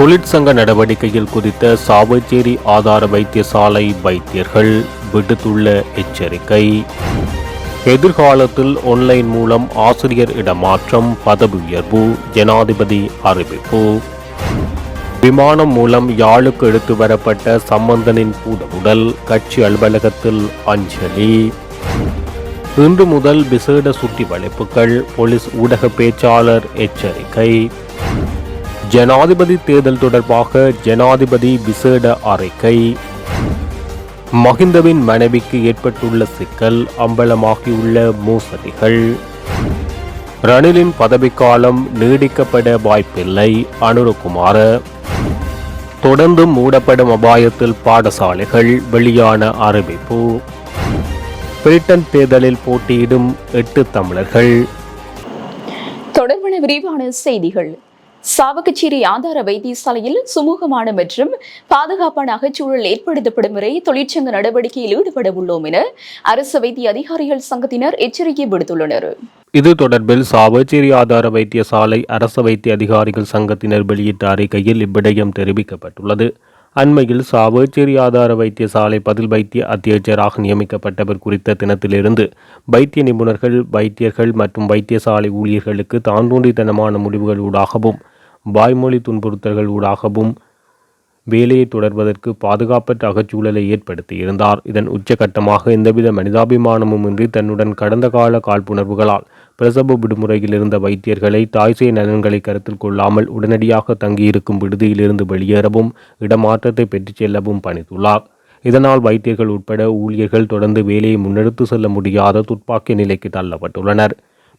தொழிற்சங்க நடவடிக்கையில் குறித்த சாவச்சேரி ஆதார வைத்தியசாலை வைத்தியர்கள் விடுத்துள்ள எச்சரிக்கை. எதிர்காலத்தில் ஆன்லைன் மூலம் ஆசிரியர் இடமாற்றம் பதவி உயர்வு ஜனாதிபதி அறிவிப்பு. விமானம் மூலம் யாழுக்கு எடுத்து வரப்பட்ட சம்பந்தனின் பூதவுடல் கட்சி அலுவலகத்தில் அஞ்சலி. இன்று முதல் விசேட சுற்றி வளைப்புகள் போலீஸ் ஊடக பேச்சாளர் எச்சரிக்கை. ஜனாதிபதி தேர்தல் தொடர்பாக ஜனாதிபதி விசேட அறிக்கை. மஹிந்தவின் மனைவிக்கு ஏற்பட்டுள்ள சிக்கல் அம்பலமாகியுள்ள மோசடிகள். ரணிலின் பதவிக்காலம் நீடிக்கப்பட வாய்ப்பில்லை அனுரகுமார. தொடர்ந்து மூடப்படும் அபாயத்தில் பாடசாலைகள் வெளியான அறிவிப்பு. பிரிட்டன் தேர்தலில் போட்டியிடும் எட்டு தமிழர்கள். தொடர்பான விரிவான செய்திகள். சாவகச்சேரி ஆதார வைத்தியசாலையில் சுமூகமான மற்றும் பாதுகாப்பான அகச்சூழல் ஏற்படுத்தப்படும் வரை தொழிற்சங்க நடவடிக்கையில் ஈடுபட உள்ளோம் என அரசு வைத்திய அதிகாரிகள் சங்கத்தினர் எச்சரிக்கை விடுத்துள்ளனர். இது தொடர்பில் சாவச்சேரி ஆதார வைத்தியசாலை அரசு வைத்திய அதிகாரிகள் சங்கத்தினர் வெளியிட்ட அறிக்கையில் இவ்விடயம் தெரிவிக்கப்பட்டுள்ளது. அண்மையில் சாவச்சேரி ஆதார வைத்தியசாலை பதில் வைத்திய அத்தியட்சராக நியமிக்கப்பட்டவர் குறித்த தினத்திலிருந்து வைத்திய நிபுணர்கள் வைத்தியர்கள் மற்றும் வைத்தியசாலை ஊழியர்களுக்கு தாந்தோன்றித்தனமான முடிவுகள் ஊடாகவும் வாய்மொழி துன்புறுத்தல்கள் ஊடாகவும் வேலையை தொடர்வதற்கு பாதுகாப்பற்ற அகச்சூழலை ஏற்படுத்தியிருந்தார். இதன் உச்சகட்டமாக எந்தவித மனிதாபிமானமும் இன்றி தன்னுடன் கடந்த கால காழ்ப்புணர்வுகளால் பிரசவ விடுமுறையில் இருந்த வைத்தியர்களை தாய்சேய் நலன்களை கருத்தில் கொள்ளாமல் உடனடியாக தங்கியிருக்கும் விடுதியிலிருந்து வெளியேறவும் இடமாற்றத்தை பெற்றுச் செல்லவும் பணித்துள்ளார். இதனால் வைத்தியர்கள் உட்பட ஊழியர்கள் தொடர்ந்து வேலையை முன்னெடுத்து செல்ல முடியாத துப்பாக்கி நிலைக்கு தள்ளப்பட்டுள்ளனர்.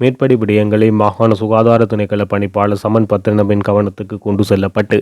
மேற்படி விடயங்களை மாகாண சுகாதார திணைக்கள பணிப்பாளர் சமன் பத்திரனபின் கவனத்துக்கு கொண்டு செல்லப்பட்டு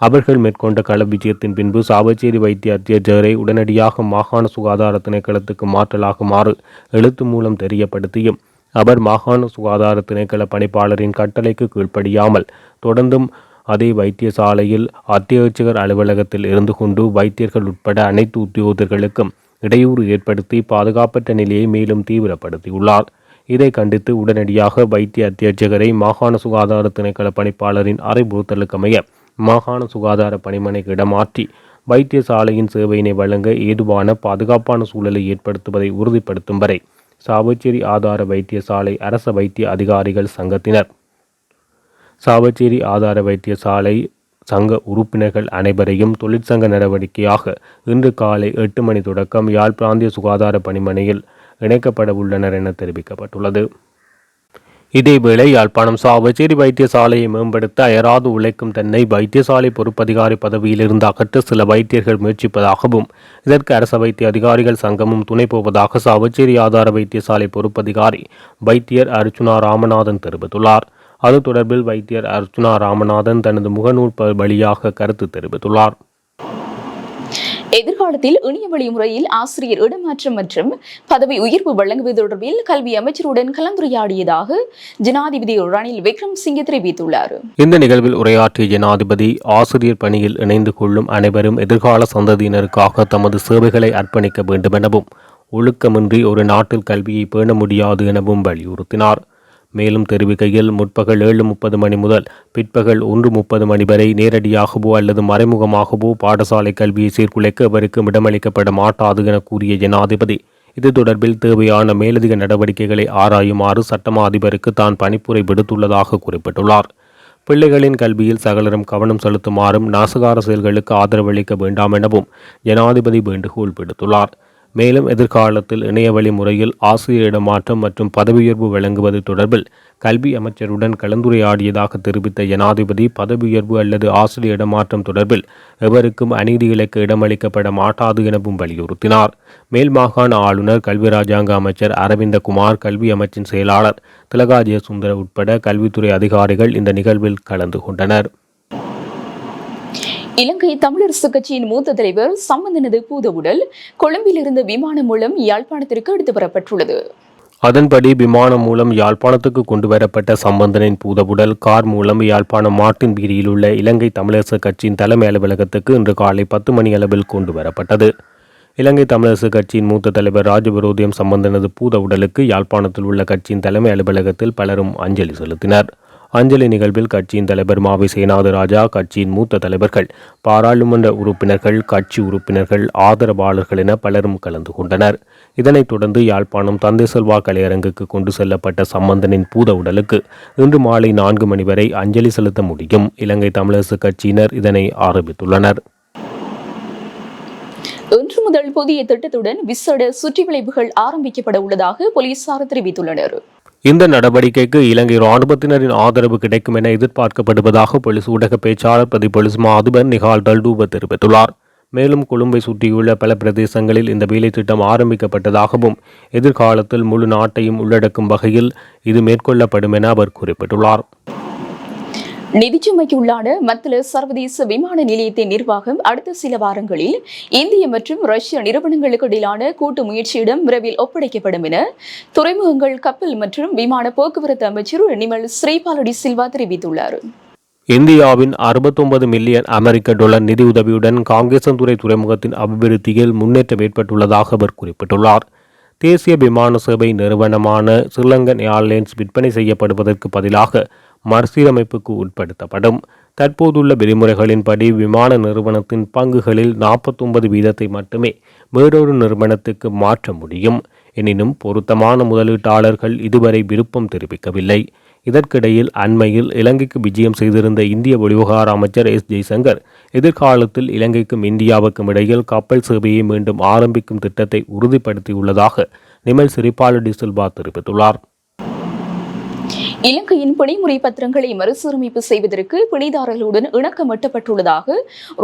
அவர்கள் மேற்கொண்ட கள விஜயத்தின் பின்பு சாவச்சேரி வைத்திய அத்தியட்சரை உடனடியாக மாகாண சுகாதார திணைக்களத்துக்கு மாற்றலாகுமாறு எழுத்து மூலம் தெரியப்படுத்தியும் அவர் மாகாண சுகாதார திணைக்கள பணிப்பாளரின் கட்டளைக்கு கீழ்ப்படியாமல் தொடர்ந்தும் அதே வைத்தியசாலையில் அத்தியட்சகர் அலுவலகத்தில் இருந்து கொண்டு வைத்தியர்கள் உட்பட அனைத்து உத்தியோகர்களுக்கும் இடையூறு ஏற்படுத்தி பாதுகாப்பற்ற நிலையை மேலும் தீவிரப்படுத்தியுள்ளார். இதை கண்டித்து உடனடியாக வைத்திய அத்தியட்சகரை மாகாண சுகாதார திணைக்கள பணிப்பாளரின் அறிவுறுத்தலுக்கமைய மாகாண சுகாதார பணிமனைக்கு இடமாற்றி வைத்தியசாலையின் சேவையினை வழங்க ஏதுவான பாதுகாப்பான சூழலை ஏற்படுத்துவதை உறுதிப்படுத்தும் வரை சாவச்சேரி ஆதார வைத்தியசாலை அரச வைத்திய அதிகாரிகள் சங்கத்தினர். சாவச்சேரி ஆதார வைத்தியசாலை சங்க உறுப்பினர்கள் அனைவரையும் தொழிற்சங்க நடவடிக்கையாக இன்று காலை எட்டு மணி தொடக்கம் யாழ் பிராந்திய சுகாதார பணிமனையில் இணைக்கப்பட உள்ளனர் என தெரிவிக்கப்பட்டுள்ளது. இதேவேளை யாழ்ப்பாணம் சாவச்சேரி வைத்தியசாலையை மேம்படுத்த அயராது உழைக்கும் தன்னை வைத்தியசாலை பொறுப்பதிகாரி பதவியிலிருந்து அகற்ற சில வைத்தியர்கள் முயற்சிப்பதாகவும் இதற்கு அரச வைத்திய அதிகாரிகள் சங்கமும் துணை போவதாக சாவச்சேரி ஆதார வைத்தியசாலை பொறுப்பதிகாரி வைத்தியர் அர்ச்சுனா ராமநாதன் தெரிவித்துள்ளார். அது தொடர்பில் வைத்தியர் அர்ச்சுனா ராமநாதன் தனது முகநூல் வழியாக கருத்து தெரிவித்துள்ளார். எதிர்காலத்தில் இணைய வழி முறையில் ஆசிரியர் இடமாற்றம் மற்றும் பதவி உயர்வு வழங்குவது தொடர்பில் கல்வி அமைச்சருடன் கலந்துரையாடியதாக ஜனாதிபதி ரணில் விக்ரம் சிங்கே தெரிவித்துள்ளார். இந்த நிகழ்வில் உரையாற்றிய ஜனாதிபதி ஆசிரியர் பணியில் இணைந்து கொள்ளும் அனைவரும் எதிர்கால சந்ததியினருக்காக தமது சேவைகளை அர்ப்பணிக்க வேண்டும் எனவும் ஒழுக்கமின்றி ஒரு நாட்டில் கல்வியை பேண முடியாது எனவும் வலியுறுத்தினார். மேலும் தெரிவிக்கையில் முற்பகல் ஏழு முப்பது மணி முதல் பிற்பகல் ஒன்று முப்பது மணி வரை நேரடியாகவோ அல்லது மறைமுகமாகவோ பாடசாலை கல்வியை சீர்குலைக்க எவருக்கும் இடமளிக்கப்பட மாட்டாது என கூறிய ஜனாதிபதி. இது தொடர்பில் தேவையான மேலதிக நடவடிக்கைகளை ஆராயுமாறு சட்டமா அதிபருக்கு தான் பணிப்புரை விடுத்துள்ளதாக குறிப்பிட்டுள்ளார். பிள்ளைகளின் கல்வியில் சகலரும் கவனம் செலுத்துமாறும் நாசகார செயல்களுக்கு ஆதரவளிக்க வேண்டாம் எனவும் ஜனாதிபதி வேண்டுகோள் விடுத்துள்ளார். மேலும் எதிர்காலத்தில் இணையவழி முறையில் ஆசிரியர் இடமாற்றம் மற்றும் பதவியுயர்வு வழங்குவது தொடர்பில் கல்வி அமைச்சருடன் கலந்துரையாடியதாக தெரிவித்த ஜனாதிபதி பதவியுயர்வு அல்லது ஆசிரியர் இடமாற்றம் தொடர்பில் எவருக்கும் அநீதி இடமளிக்கப்பட மாட்டாது எனவும் வலியுறுத்தினார். மேல் மாகாண ஆளுநர் கல்வி ராஜாங்க அமைச்சர் அரவிந்த குமார் கல்வி அமைச்சின் செயலாளர் திலகா ஜெயசுந்தர உட்பட கல்வித்துறை அதிகாரிகள் இந்த நிகழ்வில் கலந்து கொண்டனர். இலங்கை தமிழரசு கட்சியின் மூத்த தலைவர் சம்பந்தனது பூத உடல் கொழும்பிலிருந்து விமானம் மூலம் யாழ்ப்பாணத்திற்கு எடுத்து வரப்பட்டுள்ளது. அதன்படி விமானம் மூலம் யாழ்ப்பாணத்துக்கு கொண்டு வரப்பட்ட சம்பந்தனின் பூதவுடல் கார் மூலம் யாழ்ப்பாணம் மாட்டின் வீதியில் உள்ள இலங்கை தமிழரசு கட்சியின் தலைமை அலுவலகத்துக்கு இன்று காலை பத்து மணி அளவில் கொண்டு வரப்பட்டது. இலங்கை தமிழரசு கட்சியின் மூத்த தலைவர் ராஜவிரோதியம் சம்பந்தனது பூத உடலுக்கு யாழ்ப்பாணத்தில் உள்ள கட்சியின் தலைமை அலுவலகத்தில் பலரும் அஞ்சலி செலுத்தினர். அஞ்சலி நிகழ்வில் கட்சியின் தலைவர் மாவி சேனாதராஜா கட்சியின் மூத்த தலைவர்கள் பாராளுமன்ற உறுப்பினர்கள் கட்சி உறுப்பினர்கள் ஆதரவாளர்கள் என பலரும் கலந்து கொண்டனர். இதனைத் தொடர்ந்து யாழ்ப்பாணம் தந்தை செல்வா கலையரங்குக்கு கொண்டு செல்லப்பட்ட சம்பந்தனின் பூத உடலுக்கு இன்று மாலை நான்கு மணி வரை அஞ்சலி செலுத்த முடியும். இலங்கை தமிழரசு கட்சியினர் இதனை ஆரம்பித்துள்ளனர். இன்று முதல் புதிய திட்டத்துடன் விசேட சுற்றி வளைவுகள் ஆரம்பிக்கப்பட உள்ளதாக போலீசார் தெரிவித்துள்ளனர். இந்த நடவடிக்கைக்கு இலங்கை இராணுவத்தினரின் ஆதரவு கிடைக்கும் என எதிர்பார்க்கப்படுவதாக பொலிஸ் ஊடக பேச்சாளர் பிரதி போலீஸ் நிகால் டல்டூப தெரிவித்துள்ளார். மேலும் கொழும்பை சுற்றியுள்ள பல பிரதேசங்களில் இந்த வேலை திட்டம் ஆரம்பிக்கப்பட்டதாகவும் எதிர்காலத்தில் முழு நாட்டையும் உள்ளடக்கும் வகையில் இது மேற்கொள்ளப்படும் என அவர் குறிப்பிட்டுள்ளார். நிதிச்சுமைக்கு உள்ளான மத்தில சர்வதேச விமான நிலையத்தின் நிர்வாகம் அடுத்த சில வாரங்களில் இந்திய மற்றும் ரஷ்ய நிறுவனங்களுக்கு இடையிலான கூட்டு முயற்சியிடம் விரைவில் ஒப்படைக்கப்படும் என துறைமுகங்கள் கப்பல் மற்றும் விமான போக்குவரத்து அமைச்சர் நிமல் ஸ்ரீபாலடி சில்வா தெரிவித்துள்ளார். இந்தியாவின் 69 மில்லியன் அமெரிக்க டாலர் நிதியுதவியுடன் காங்கேசன்துறை துறைமுகத்தின் அபிவிருத்தியில் முன்னேற்றம் ஏற்பட்டுள்ளதாக அவர் குறிப்பிட்டுள்ளார். தேசிய விமான சேவை நிறுவனமான ஸ்ரீலங்கன் ஏர்லைன்ஸ் விற்பனை செய்யப்படுவதற்கு பதிலாக மறுசீரமைப்புக்கு உட்படுத்தப்படும். தற்போதுள்ள விதிமுறைகளின்படி விமான நிறுவனத்தின் பங்குகளில் 49 வீதத்தை மட்டுமே வேறொரு நிறுவனத்துக்கு மாற்ற முடியும். எனினும் பொருத்தமான முதலீட்டாளர்கள் இதுவரை விருப்பம் தெரிவிக்கவில்லை. இதற்கிடையில் அண்மையில் இலங்கைக்கு விஜயம் செய்திருந்த இந்திய வெளிவகார அமைச்சர் எஸ். ஜெய்சங்கர் எதிர்காலத்தில் இலங்கைக்கும் இந்தியாவுக்கும் இடையில் கப்பல் சேவையை மீண்டும் ஆரம்பிக்கும் திட்டத்தை உறுதிப்படுத்தியுள்ளதாக நிமல் சிரிபாலடி சில்வா தெரிவித்துள்ளார். இலங்கையின் பிணைமுறை பத்திரங்களை மறுசீரமைப்பு செய்வதற்கு பிணைதாரர்களுடன் இணக்கமிட்டப்பட்டுள்ளதாக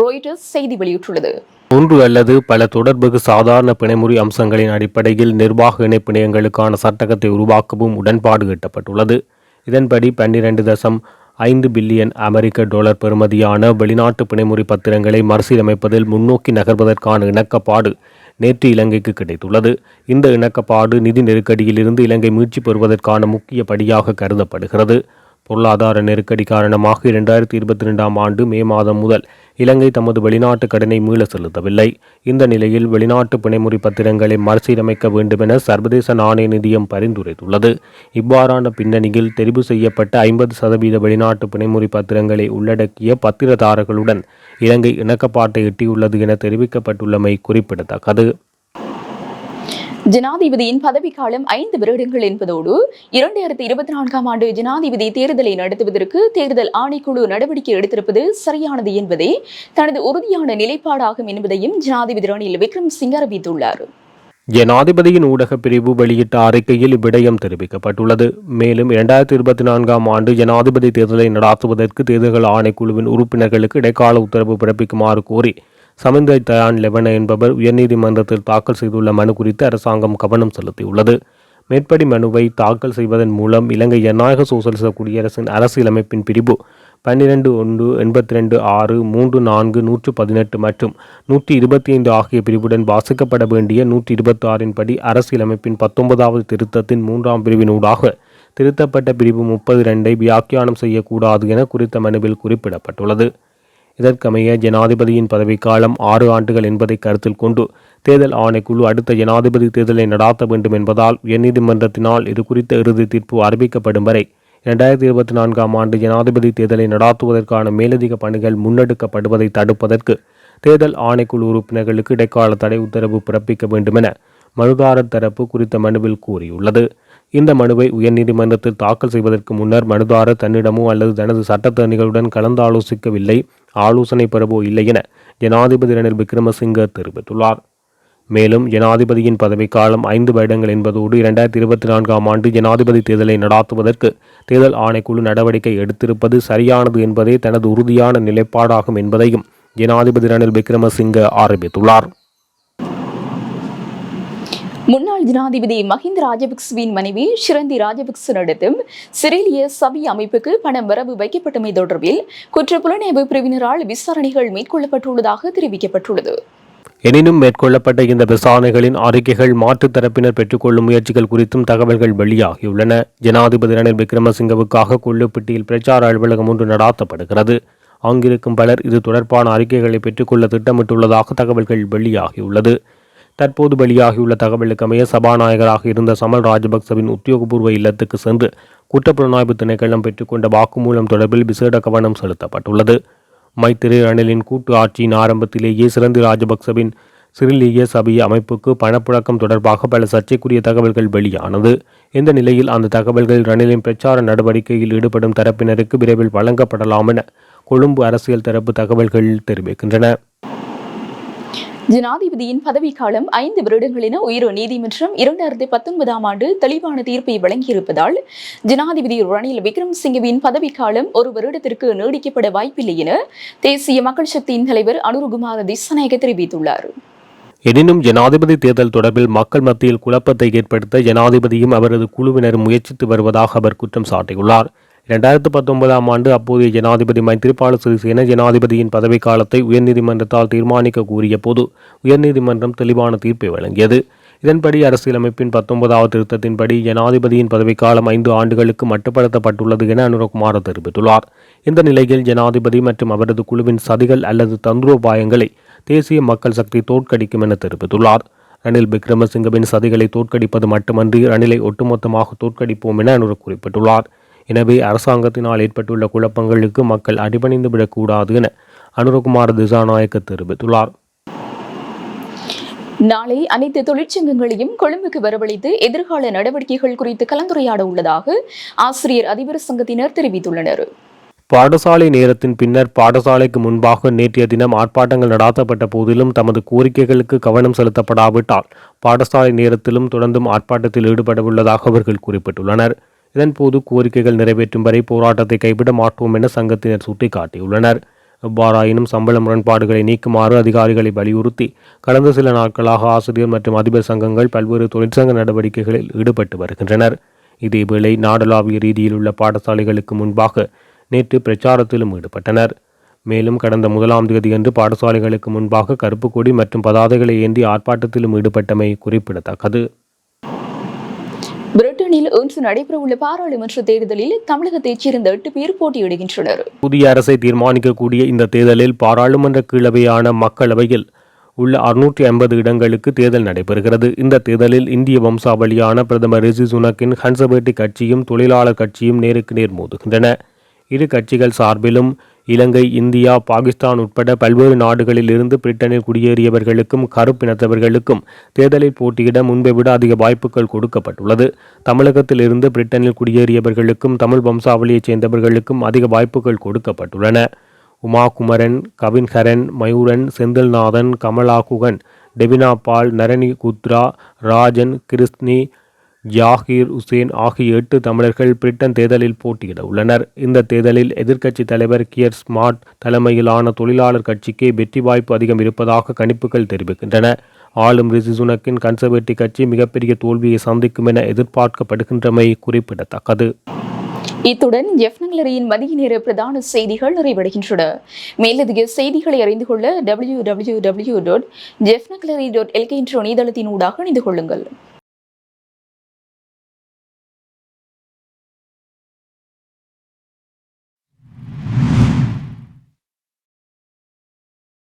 ரோய்டர்ஸ் செய்தி வெளியிட்டுள்ளது. ஒன்று அல்லது பல தொடர்புக்கு சாதாரண பிணைமுறை அம்சங்களின் அடிப்படையில் நிர்வாக இணைப்பிணையங்களுக்கான சட்டகத்தை உருவாக்கவும் உடன்பாடு எட்டப்பட்டுள்ளது. இதன்படி பன்னிரண்டு தசம் ஐந்து பில்லியன் அமெரிக்க டாலர் பெறுமதியான வெளிநாட்டு பிணைமுறை பத்திரங்களை மறுசீரமைப்பதில் முன்னோக்கி நகர்வதற்கான இணக்கப்பாடு நேற்று இலங்கைக்கு கிடைத்துள்ளது. இந்த இணக்கப்பாடு நிதி நெருக்கடியிலிருந்து இலங்கை மீட்சி பெறுவதற்கான முக்கிய படியாக கருதப்படுகிறது. பொருளாதார நெருக்கடி காரணமாக இரண்டாயிரத்தி இருபத்தி ரெண்டாம் ஆண்டு மே மாதம் முதல் இலங்கை தமது வெளிநாட்டு கடனை மீள செலுத்தவில்லை. இந்த நிலையில் வெளிநாட்டு பிணைமுறை பத்திரங்களை மறுசீரமைக்க வேண்டுமென சர்வதேச நாணய நிதியம் பரிந்துரைத்துள்ளது. இவ்வாறான பின்னணியில் தெரிவு செய்யப்பட்ட ஐம்பது சதவீத வெளிநாட்டு பிணைமுறை பத்திரங்களை உள்ளடக்கிய பத்திரதாரர்களுடன் இலங்கை இணக்கப்பாட்டை எட்டியுள்ளது என தெரிவிக்கப்பட்டுள்ளமை குறிப்பிடத்தக்கது. ஜனாதிபதியின் பதவிக்காலம் ஐந்து வருடங்கள் என்பதோடு இரண்டாயிரத்தி இருபத்தி நான்காம் ஆண்டு ஜனாதிபதி தேர்தலை நடத்துவதற்கு தேர்தல் ஆணைக்குழு நடவடிக்கை எடுத்திருப்பது சரியானது என்பதே தனது உறுதியான நிலைப்பாடாகும் என்பதையும் ஜனாதிபதி ரணில் விக்ரம்சிங்க அறிவித்துள்ளார். ஜனாதிபதியின் ஊடகப் பிரிவு வெளியிட்ட அறிக்கையில் இவ்விடயம் தெரிவிக்கப்பட்டுள்ளது. மேலும் இரண்டாயிரத்தி இருபத்தி நான்காம் ஆண்டு ஜனாதிபதி தேர்தலை நடாத்துவதற்கு தேர்தல்கள் ஆணைக்குழுவின் உறுப்பினர்களுக்கு இடைக்கால உத்தரவு பிறப்பிக்குமாறு கோரி சமிந்தை தயான் லெவன என்பவர் உயர்நீதிமன்றத்தில் தாக்கல் செய்துள்ள மனு குறித்து அரசாங்கம் கவனம் செலுத்தியுள்ளது. மேற்படி மனுவை தாக்கல் செய்வதன் மூலம் இலங்கை ஜனநாயக சோசலிச குடியரசின் அரசியலமைப்பின் பிரிவு பன்னிரண்டு ஒன்று எண்பத்தி ரெண்டு ஆறு மூன்று நான்கு நூற்று பதினெட்டு மற்றும் நூற்றி இருபத்தி ஐந்து ஆகிய பிரிவுடன் வாசிக்கப்பட வேண்டிய நூற்றி இருபத்தி ஆறின் படி அரசியலமைப்பின் பத்தொன்பதாவது திருத்தத்தின் மூன்றாம் பிரிவினூடாக திருத்தப்பட்ட பிரிவு முப்பது ரெண்டை வியாக்கியானம் செய்யக்கூடாது என குறித்த மனுவில் குறிப்பிடப்பட்டுள்ளது. இதற்கமைய ஜனாதிபதியின் பதவிக்காலம் ஆறு ஆண்டுகள் என்பதை கருத்தில் கொண்டு தேர்தல் ஆணைக்குழு அடுத்த ஜனாதிபதி தேர்தலை நடாத்த வேண்டும் என்பதால் உயர்நீதிமன்றத்தினால் இது குறித்த இறுதி தீர்ப்பு அறிவிக்கப்படும் வரை இரண்டாயிரத்தி இருபத்தி நான்காம் ஆண்டு ஜனாதிபதி தேர்தலை நடாத்துவதற்கான மேலதிக பணிகள் முன்னெடுக்கப்படுவதை தடுப்பதற்கு தேர்தல் ஆணைக்குழு உறுப்பினர்களுக்கு இடைக்கால தடை உத்தரவு பிறப்பிக்க வேண்டுமென மனுதாரர் தரப்பு குறித்த மனுவில் கூறியுள்ளது. இந்த மனுவை உயர்நீதிமன்றத்தில் தாக்கல் செய்வதற்கு முன்னர் மனுதாரர் தன்னிடமோ அல்லது தனது சட்டத்தரணிகளுடன் கலந்தாலோசிக்கவில்லை ஆலோசனை பெறவோ இல்லை என ஜனாதிபதி ரணில் விக்ரமசிங்க தெரிவித்துள்ளார். மேலும் ஜனாதிபதியின் பதவிக்காலம் ஐந்து வருடங்கள் என்பதோடு இரண்டாயிரத்தி இருபத்தி நான்காம் ஆண்டு ஜனாதிபதி தேர்தலை நடாத்துவதற்கு தேர்தல் ஆணைக்குழு நடவடிக்கை எடுத்திருப்பது சரியானது என்பதே தனது உறுதியான நிலைப்பாடாகும் என்பதையும் ஜனாதிபதி ரணில் விக்ரமசிங்க ஆரம்பித்துள்ளார் முன்னாள் ஜனாதிபதி மஹிந்த ராஜபக்சவின் மனைவி ஷிரந்தி ராஜபக்ச நடத்தும் சபி சபை அமைப்புக்கு பணம் வரவு வைக்கப்பட்டமை தொடர்பில் குற்றப்புலனாய்வு பிரிவினரால் விசாரணைகள் மேற்கொள்ளப்பட்டுள்ளதாக தெரிவிக்கப்பட்டுள்ளது. எனினும் மேற்கொள்ளப்பட்ட இந்த விசாரணைகளின் அறிக்கைகள் மாற்றுத் தரப்பினர் பெற்றுக்கொள்ளும் முயற்சிகள் குறித்தும் தகவல்கள் வெளியாகியுள்ளன. ஜனாதிபதி ரணில் விக்ரமசிங்கவுக்காக கொள்ளுப்பட்டியில் பிரச்சார அலுவலகம் ஒன்று நடாத்தப்படுகிறது. அங்கிருக்கும் பலர் இது தொடர்பான அறிக்கைகளை பெற்றுக்கொள்ள திட்டமிட்டுள்ளதாக தகவல்கள் வெளியாகியுள்ளது. தற்போது வெளியாகியுள்ள தகவலுக்கமைய சபாநாயகராக இருந்த சமல் ராஜபக்சவின் உத்தியோகபூர்வ இல்லத்துக்கு சென்று குற்றப்புலனாய்வு திணைக்களம் பெற்றுக்கொண்ட வாக்குமூலம் தொடர்பில் விசேட கவனம் செலுத்தப்பட்டுள்ளது. மைத்திரி ரணிலின் கூட்டு ஆட்சியின் ஆரம்பத்திலேயே சிறந்த ராஜபக்சவின் சிறிலிய சபை அமைப்புக்கு பணப்புழக்கம் தொடர்பாக பல சர்ச்சைக்குரிய தகவல்கள் வெளியானது. இந்த நிலையில் அந்த தகவல்கள் ரணிலின் பிரச்சார நடவடிக்கையில் ஈடுபடும் தரப்பினருக்கு விரைவில் வழங்கப்படலாம் என கொழும்பு அரசியல் தரப்பு தகவல்கள் தெரிவிக்கின்றன. ஜனாதிபதியின் பதவிக்காலம் ஐந்து வருடங்கள் என உயர் நீதிமன்றம் இரண்டாயிரத்தி பத்தொன்பதாம் ஆண்டு தெளிவான தீர்ப்பை வழங்கியிருப்பதால் ஜனாதிபதி ரணில் விக்ரம்சிங்கவின் பதவிக்காலம் ஒரு வருடத்திற்கு நீடிக்கப்பட வாய்ப்பில்லை என தேசிய மக்கள் சக்தியின் தலைவர் அனுருகுமார திசநாயக தெரிவித்துள்ளார். எனினும் ஜனாதிபதி தேர்தல் தொடர்பில் மக்கள் மத்தியில் குழப்பத்தை ஏற்படுத்த ஜனாதிபதியும் அவரது குழுவினரும் முயற்சித்து வருவதாக அவர் குற்றம் சாட்டியுள்ளார். இரண்டாயிரத்து பத்தொன்பதாம் ஆண்டு அப்போதைய ஜனாதிபதி மைத்திரிபால சிறிசேன ஜனாதிபதியின் பதவிக்காலத்தை உயர்நீதிமன்றத்தால் தீர்மானிக்க கூறிய போது உயர்நீதிமன்றம் தெளிவான தீர்ப்பை வழங்கியது. இதன்படி அரசியலமைப்பின் பத்தொன்பதாவது திருத்தத்தின்படி ஜனாதிபதியின் பதவிக்காலம் ஐந்து ஆண்டுகளுக்கு மட்டுப்படுத்தப்பட்டுள்ளது என அனுரகுமார் தெரிவித்துள்ளார். இந்த நிலையில் ஜனாதிபதி மற்றும் அவரது குழுவின் சதிகள் அல்லது தந்திரோபாயங்களை தேசிய மக்கள் சக்தி தோற்கடிக்கும் என தெரிவித்துள்ளார். ரணில் விக்ரமசிங்கவின் சதிகளை தோற்கடிப்பது மட்டுமன்றி ரணிலை ஒட்டுமொத்தமாக தோற்கடிப்போம் என அனுர குறிப்பிட்டுள்ளார். எனவே அரசாங்கத்தினால் ஏற்பட்டுள்ள குழப்பங்களுக்கு மக்கள் அடிபணிந்து விடக்கூடாது என அனுரகுமார் திசாநாயக்க தெரிவித்துள்ளார். நாளை அனைத்து தொழிற்சங்கங்களையும் கொழும்புக்கு வரவழைத்து எதிர்கால நடவடிக்கைகள் குறித்து கலந்துரையாட உள்ளதாக ஆசிரியர் அதிபர் சங்கத்தினர் தெரிவித்துள்ளனர். பாடசாலை நேரத்தின் பின்னர் பாடசாலைக்கு முன்பாக நேற்றைய தினம் ஆர்ப்பாட்டங்கள் நடாத்தப்பட்ட போதிலும் தமது கோரிக்கைகளுக்கு கவனம் செலுத்தப்படாவிட்டால் பாடசாலை நேரத்திலும் தொடர்ந்தும் ஆர்ப்பாட்டத்தில் ஈடுபடவுள்ளதாக அவர்கள் குறிப்பிட்டுள்ளனர். இதன்போது கோரிக்கைகள் நிறைவேற்றும் வரை போராட்டத்தை கைவிட மாட்டோம் என சங்கத்தினர் சுட்டிக்காட்டியுள்ளனர். எவ்வாறாயினும் சம்பள முரண்பாடுகளை நீக்குமாறு அதிகாரிகளை வலியுறுத்தி கடந்த சில நாட்களாக ஆசிரியர் மற்றும் அதிபர் சங்கங்கள் பல்வேறு தொழிற்சங்க நடவடிக்கைகளில் ஈடுபட்டு வருகின்றனர். இதேவேளை நாடளாவிய ரீதியில் உள்ள பாடசாலைகளுக்கு முன்பாக நேற்று பிரச்சாரத்திலும் ஈடுபட்டனர். மேலும் கடந்த முதலாம் தேதியன்று பாடசாலைகளுக்கு முன்பாக கருப்பு கொடி மற்றும் பதாதைகளை ஏந்தி ஆர்ப்பாட்டத்திலும் ஈடுபட்டமை குறிப்பிடத்தக்கது. பிரிட்டனில் இன்று நடைபெறவுள்ள பாராளுமன்ற தேர்தலில் தமிழகத்தைச் சேர்ந்த எட்டு பேர் போட்டியிடுகின்றனர். புதிய அரசை தீர்மானிக்கக்கூடிய இந்த தேர்தலில் பாராளுமன்ற கீழவையான மக்களவையில் உள்ள அறுநூற்றி ஐம்பது இடங்களுக்கு தேர்தல் நடைபெறுகிறது. இந்த தேர்தலில் இந்திய வம்சாவளியான பிரதமர் ரிஷி சுனக்கின் ஹன்சபேட்டி கட்சியும் தொழிலாளர் கட்சியும் நேருக்கு நேர் மோதுகின்றன. இரு கட்சிகள் சார்பிலும் இலங்கை இந்தியா பாகிஸ்தான் உட்பட பல்வேறு நாடுகளில் இருந்து பிரிட்டனில் குடியேறியவர்களுக்கும் கருப்பினத்தவர்களுக்கும் தேர்தலில் போட்டியிட முன்பை விட அதிக வாய்ப்புகள் கொடுக்கப்பட்டுள்ளது. தமிழகத்தில் இருந்து பிரிட்டனில் குடியேறியவர்களுக்கும் தமிழ் வம்சாவளியைச் சேர்ந்தவர்களுக்கும் அதிக வாய்ப்புகள் கொடுக்கப்பட்டுள்ளன. உமாகுமரன் கவின்ஹரன் மயூரன் செந்தில்நாதன் கமலாகுகன் டெவினா பால் நரணி குத்ரா ராஜன் கிருஷ்ணி ஜாகிர் உசேன் ஆகிய எட்டு தமிழர்கள் பிரிட்டன் தேர்தலில் போட்டியிட உள்ளனர். இந்த தேர்தலில் எதிர்க்கட்சி தலைவர் கியர் ஸ்மார்ட் தலைமையிலான தொழிலாளர் கட்சிக்கு வெற்றி வாய்ப்பு அதிகம் இருப்பதாக கணிப்புகள் தெரிவிக்கின்றன. ஆளும் ரிசி சுனக்கின் கன்சர்வேட்டிவ் கட்சி மிகப்பெரிய தோல்வியை சந்திக்கும் என எதிர்பார்க்கப்படுகின்றமை குறிப்பிடத்தக்கது. இத்துடன் ஜெஃப்னங்களரியின் மதிய நேர பிரதான செய்திகள் நிறைவடைகின்றன. மேலதிக செய்திகளை அறிந்து கொள்ள டபிள்யூ டபிள்யூ டபிள்யூ டாட் ஜெஃப்னங்களரி டாட் எல்கே என்ற இணையதளத்தின் ஊடாக இணைந்து கொள்ளுங்கள்.